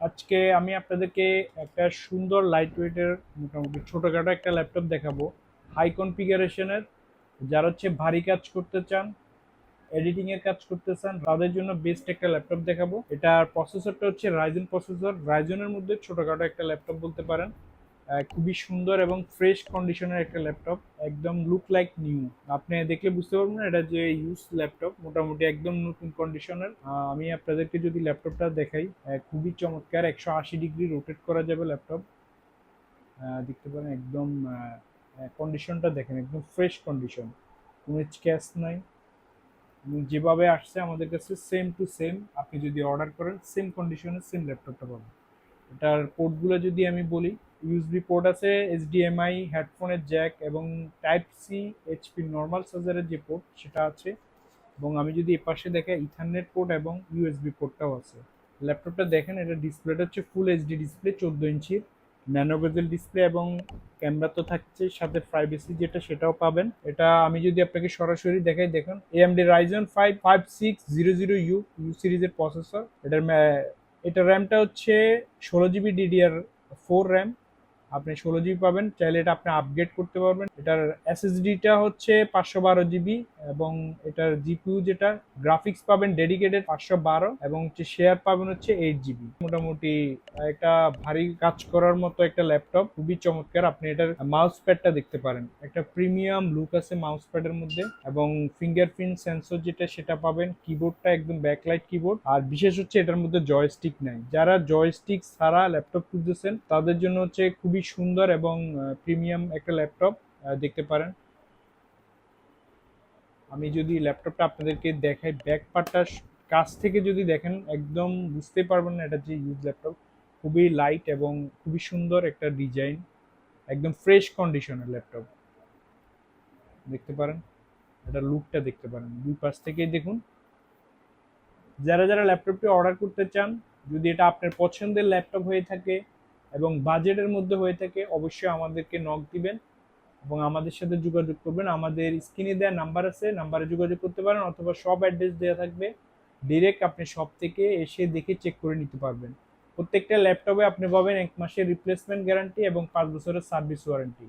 আজকে আমি আপনাদেরকে একটা সুন্দর লাইট ওয়েটের মোটামুটি ছোটোখাটো একটা ল্যাপটপ দেখাবো। হাই কনফিগারেশনের যারা হচ্ছে ভারী কাজ করতে চান এডিটিংয়ের কাজ করতে চান, তাদের জন্য বেস্ট একটা ল্যাপটপ দেখাবো। এটার প্রসেসরটা হচ্ছে রাইজেন প্রসেসর রাইজনের মধ্যে ছোটোখাটো একটা ল্যাপটপ বলতে পারেন। খুবই সুন্দর এবং ফ্রেশ কন্ডিশনের একটা ল্যাপটপ একদম লুক লাইক নিউ আপনি দেখলে বুঝতে পারবেন এটা যে ইউজ ল্যাপটপ মোটামুটি একদম নতুন কন্ডিশনের আমি আপনাদেরকে যদি ল্যাপটপটা দেখাই খুবই চমৎকার, একশো আশি ডিগ্রি রোটেট করা যাবে ল্যাপটপ দেখতে পারেন একদম কন্ডিশনটা দেখেন, একদম ফ্রেশ কন্ডিশন কোনো স্ক্যাচ নাই। যেভাবে আসছে আমাদের কাছে সেম টু সেম আপনি যদি অর্ডার করেন সেম কন্ডিশনে সেম ল্যাপটপটা পাবেন। এটার পোর্টগুলো যদি আমি বলি ইউএসবি পোর্ট আছে এইচডিএমআই হেডফোনের জ্যাক এবং টাইপ সি এইচপি নর্মাল চার্জারের যে পোর্ট সেটা আছে। এবং আমি যদি এ পাশে দেখে ইথারনেট পোর্ট এবং ইউএসবি পোর্টটাও আছে। ল্যাপটপটা দেখেন, এটা ডিসপ্লেটা হচ্ছে ফুল এইচডি ডিসপ্লে চোদ্দ ইঞ্চির ন্যানো বেজেল ডিসপ্লে এবং ক্যামেরা তো থাকছে, সাথে প্রাইভেসি যেটা সেটাও পাবেন। এটা আমি যদি আপনাকে সরাসরি দেখাই, দেখুন AMD Ryzen five five six zero zero U U সিরিজের প্রসেসর এটার এটা র্যামটা হচ্ছে ষোলো জিবি ডিডিআর ফোর র্যাম আপনি ষোলো জিবি পাবেন, চাইলে এটা আপনি আপগ্রেড করতে পারবেন। এটার এসএসডিটা হচ্ছে পাঁচশো বারো জিবি এবং এটার জিপিউ যেটা গ্রাফিক্স পাবেন ডেডিকেটেড পাঁচশো বারো এবং হচ্ছে শেয়ার পাবেন হচ্ছে এইট জিবি মোটামুটি একটা ভারী কাজ করার মতো একটা ল্যাপটপ খুবই চমৎকার। আপনি এটার মাউস প্যাডটা দেখতে পারেন। একটা প্রিমিয়াম লুক আছে মাউস প্যাডের মধ্যে এবং ফিঙ্গারপ্রিন্ট সেন্সর যেটা, সেটা পাবেন। কিবোর্ডটা একদম ব্যাকলাইট কিবোর্ড আর বিশেষ হচ্ছে এটার মধ্যে জয়স্টিক নাই। যারা জয়স্টিক ছাড়া ল্যাপটপ খুঁজতেছেন, তাদের জন্য হচ্ছে খুবই সুন্দর এবং প্রিমিয়াম একটা ল্যাপটপ দেখতে পারেন। আমি যদি ল্যাপটপটা আপনাদেরকে দেখাই ব্যাক পার্টটা কাছ থেকে যদি দেখেন, একদম বুঝতে পারবেন না এটা যে ইউজ ল্যাপটপ খুবই লাইট এবং খুবই সুন্দর একটা ডিজাইন একদম ফ্রেশ কন্ডিশনের ল্যাপটপ দেখতে পারেন? এটা লুকটা দেখতে পারেন। দুই পাশ থেকেই দেখুন। যারা যারা ল্যাপটপটি অর্ডার করতে চান, যদি এটা আপনার পছন্দের ল্যাপটপ হয়ে থাকে এবং বাজেটের মধ্যে হয়ে থাকে, অবশ্যই আমাদেরকে নক দিবেন। এবং আমাদের সাথে যোগাযোগ করবেন। আমাদের স্ক্রিনে দেওয়া নাম্বার আছে, নাম্বারে যোগাযোগ করতে পারেন অথবা সব অ্যাড্রেস দেওয়া থাকবে। ডিরেক্ট আপনি সব থেকে এসে দেখে চেক করে নিতে পারবেন। প্রত্যেকটা ল্যাপটপে আপনি পাবেন এক মাসের রিপ্লেসমেন্ট গ্যারান্টি এবং পাঁচ বছরের সার্ভিস ওয়ারেন্টি